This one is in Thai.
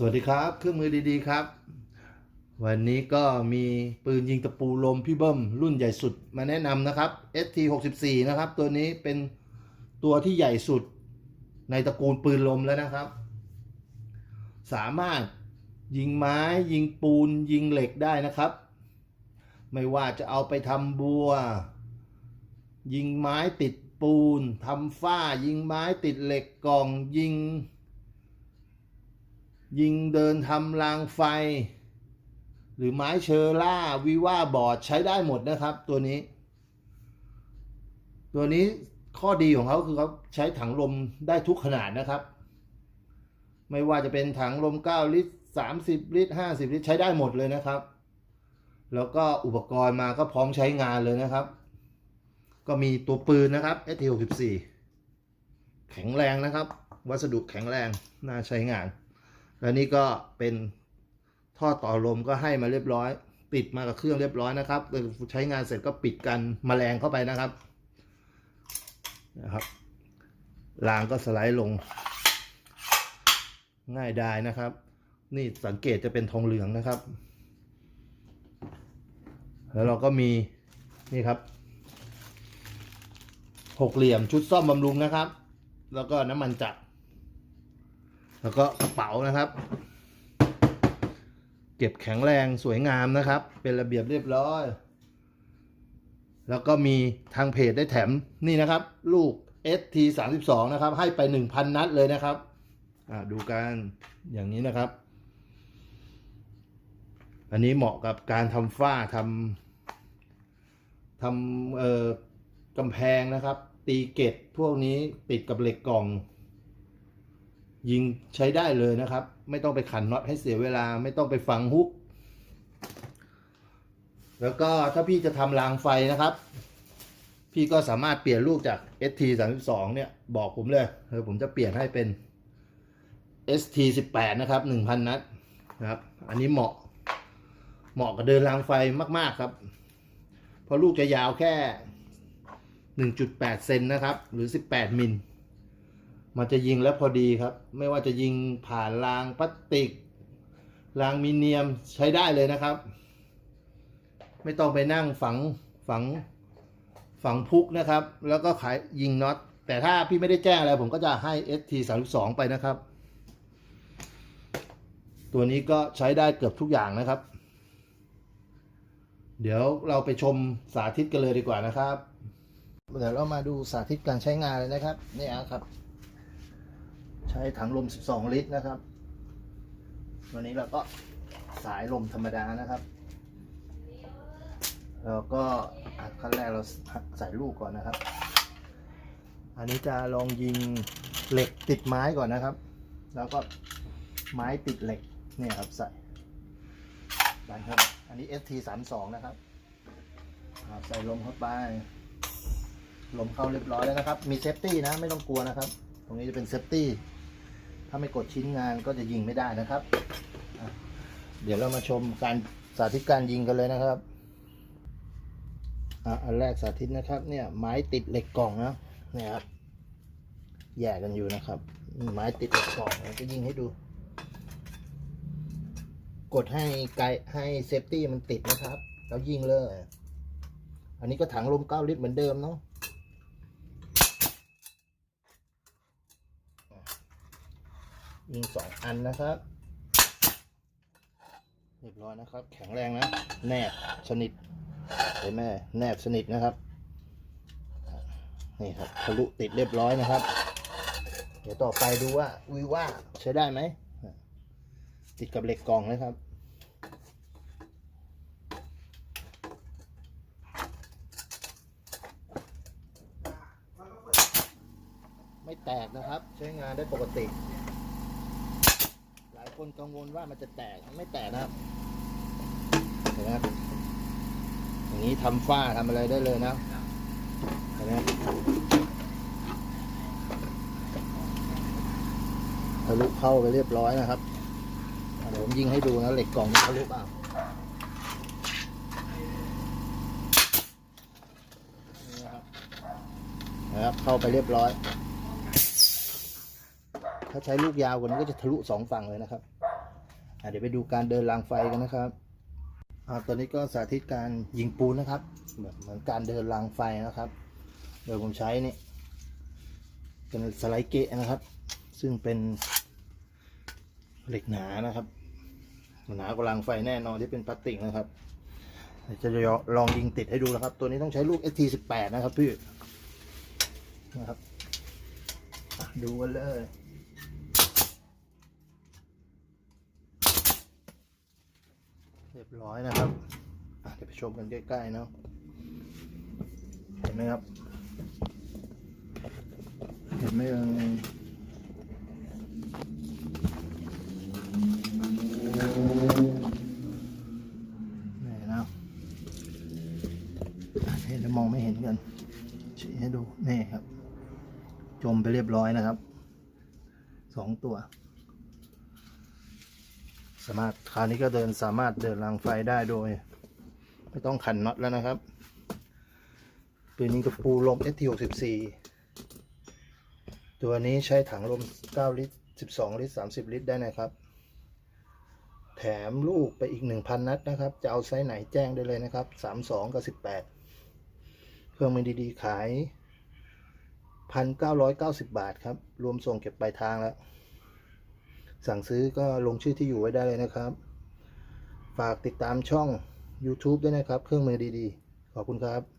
สวัสดีครับ เครื่องมือดีๆครับ วันนี้ก็มีปืนยิงตะปูลมพี่เบิ้มรุ่นใหญ่สุดมาแนะนำนะครับ ST64 นะครับ ตัวนี้เป็นตัวที่ใหญ่สุดในตระกูลปืนลมแล้วนะครับ สามารถยิงไม้ยิงปูนยิงเหล็กได้นะครับ ไม่ว่าจะเอาไปทำบัว ยิงไม้ติดปูนทำฝ้ายิงไม้ติดเหล็กกล่องยิง ยิงเดินทำรางไฟ หรือไม้เชอร่าวิว่าบอร์ดใช้ได้หมดนะครับ ตัวนี้ ตัวนี้ข้อดีของเขาคือเขาใช้ถังลมได้ทุกขนาดนะครับ ไม่ว่าจะเป็นถังลม 9 ลิตร 30 ลิตร 50 ลิตรใช้ได้หมดเลยนะครับ แล้วก็อุปกรณ์มาก็พร้อมใช้งานเลยนะครับ ก็มีตัวปืนนะครับ ST64 แข็งแรงนะครับ วัสดุแข็งแรงน่าใช้งาน แล้วนี่ก็เป็นท่อต่อลมก็ให้มาเรียบร้อยปิดมากับเครื่องเรียบร้อยนะครับใช้งานเสร็จก็ปิดกันมแมลงเข้าไปนะครับนะครับรางก็สไลด์ลง ง่ายได้นะครับ นี่สังเกตจะเป็นทองเหลืองนะครับ แล้วเราก็มีนี่ครับหกเหลี่ยมชุดซ่อมบำรุงนะครับ แล้วก็น้ำมันจักร แล้วก็กระเป๋านะครับ เก็บแข็งแรงสวยงามนะครับ เป็นระเบียบเรียบร้อย แล้วก็มีทางเพจได้แถมนี่นะครับ ลูก ST 3 2 นะครับ ให้ไป 1,000 นัดเลยนะครับอ่าดูกันอย่างนี้นะครับ อันนี้เหมาะกับการทำฝ้าทำทำเอ่อกำแพงนะครับ ตีเกตพวกนี้ติดกับเหล็กกล่อง ยิงใช้ได้เลยนะครับ ไม่ต้องไปขันน็อตให้เสียเวลาไม่ต้องไปฝังฮุก แล้วก็ถ้าพี่จะทำรางไฟนะครับ พี่ก็สามารถเปลี่ยนลูกจาก ST 3 2 เนี่ยบอกผมเลยเออผมจะเปลี่ยนให้เป็น ST 18 นะครับ 1,000 นัดนะครับ อันนี้เหมาะเหมาะกับเดินรางไฟมากๆครับ เพราะลูกจะยาวแค่ 1.8 เซนนะครับ หรือ 18 มิล มันจะยิงแล้วพอดีครับ ไม่ว่าจะยิงผ่านรางพลาสติก รางมิเนียมใช้ได้เลยนะครับ ไม่ต้องไปนั่งฝังฝังฝังพุกนะครับ แล้วก็ขายยิงน็อต แต่ถ้าพี่ไม่ได้แจ้งอะไร ผมก็จะให้ ST 3 2 ไปนะครับ ตัวนี้ก็ใช้ได้เกือบทุกอย่างนะครับ เดี๋ยวเราไปชมสาธิตกันเลยดีกว่านะครับ เดี๋ยวเรามาดูสาธิตการใช้งานเลยนะครับ นี่ครับ ใช้ถังลม 12 ลิตรนะครับวันนี้เราก็สายลมธรรมดานะครับแล้วก็ขั้นแรกเราใส่ลูกก่อนนะครับ อันนี้จะลองยิงเหล็กติดไม้ก่อนนะครับ แล้วก็ไม้ติดเหล็กเนี่ยครับใส่ดันครับอันนี้ ST 3 2นะครับใส่ลมเข้าไป ลมเข้าเรียบร้อยแล้วนะครับ มีเซฟตี้นะไม่ต้องกลัวนะครับ ตรงนี้จะเป็นเซฟตี้ ถ้าไม่กดชิ้นงานก็จะยิงไม่ได้นะครับ เดี๋ยวเรามาชมการสาธิตการยิงกันเลยนะครับอะอันแรกสาธิตนะครับเนี่ยไม้ติดเหล็กกล่องนะเนี่ยครับแยกกันอยู่นะครับ ไม้ติดเหล็กกล่องจะยิงให้ดู กดให้ไกให้เซฟตี้มันติดนะครับ แล้วยิงเลย อันนี้ก็ถังลม9ลิตรเหมือนเดิมเนาะ ยิงสองอันนะครับ เรียบร้อยนะครับ แข็งแรงนะ แนบสนิทเห็นไหมแนบสนิทนะครับ นี่ครับทะลุติดเรียบร้อยนะครับ เดี๋ยวต่อไปดูว่าวิว่าใช้ได้ไหม ติดกับเหล็กกล่องนะครับไม่แตกนะครับ ใช้งานได้ปกติ คนกังวลว่ามันจะแตกมันไม่แตกนะครับเห็นไหมครับอย่างนี้ทำฝ้าทำอะไรได้เลยนะเห็นไหมทะลุเข้าไปเรียบร้อยนะครับเดี๋ยวผมยิงให้ดูนะเหล็กกล่องทะลุเปล่านะครับเข้าไปเรียบร้อย ถ้าใช้ลูกยาวกว่านี้ก็จะทะลุสองฝั่งเลยนะครับเดี๋ยวไปดูการเดินรางไฟกันนะครับอตอนนี้ก็สาธิตการยิงปูนนะครับ แบบเหมือนการเดินรางไฟนะครับ โดยผมใช้นี่เป็นสไลด์เกะนะครับ ซึ่งเป็นเหล็กหนานะครับ หนากว่ารางไฟแน่นอนที่เป็นพลาสติกนะครับจะลองยิงติดให้ดูนะครับ ตัวนี้ต้องใช้ลูก ST18 นะครับพี่นะครับอ่ดูกันเลย รียบร้อยนะครับเดี๋ยวไปชมกันใกล้ๆเนาะเห็นไหมครับ เห็นไหมเอ่ยนี่นะเห็นแล้วมองไม่เห็นกันชี้ให้ดูนี่ครับ จมไปเรียบร้อยนะครับสองตัว สามารถคราวนี้ก็เดินสามารถเดินรางไฟได้โดย ไม่ต้องขันน็อตแล้วนะครับปืนนี้กระปูลม ST64 ตัวนี้ใช้ถังลม 9 ลิตร 12 ลิตร 30 ลิตรได้นะครับ แถมลูกไปอีก 1,000 นัดนะครับ จะเอาไซส์ไหนแจ้งได้เลยนะครับ 32 กับ 18 เครื่องมือดีๆ ขาย 1,990 บาทครับ รวมส่งเก็บปลายทางแล้ว สั่งซื้อก็ลงชื่อที่อยู่ไว้ได้เลยนะครับ ฝากติดตามช่อง YouTube ด้วยนะครับ เครื่องมือดีๆ ขอบคุณครับ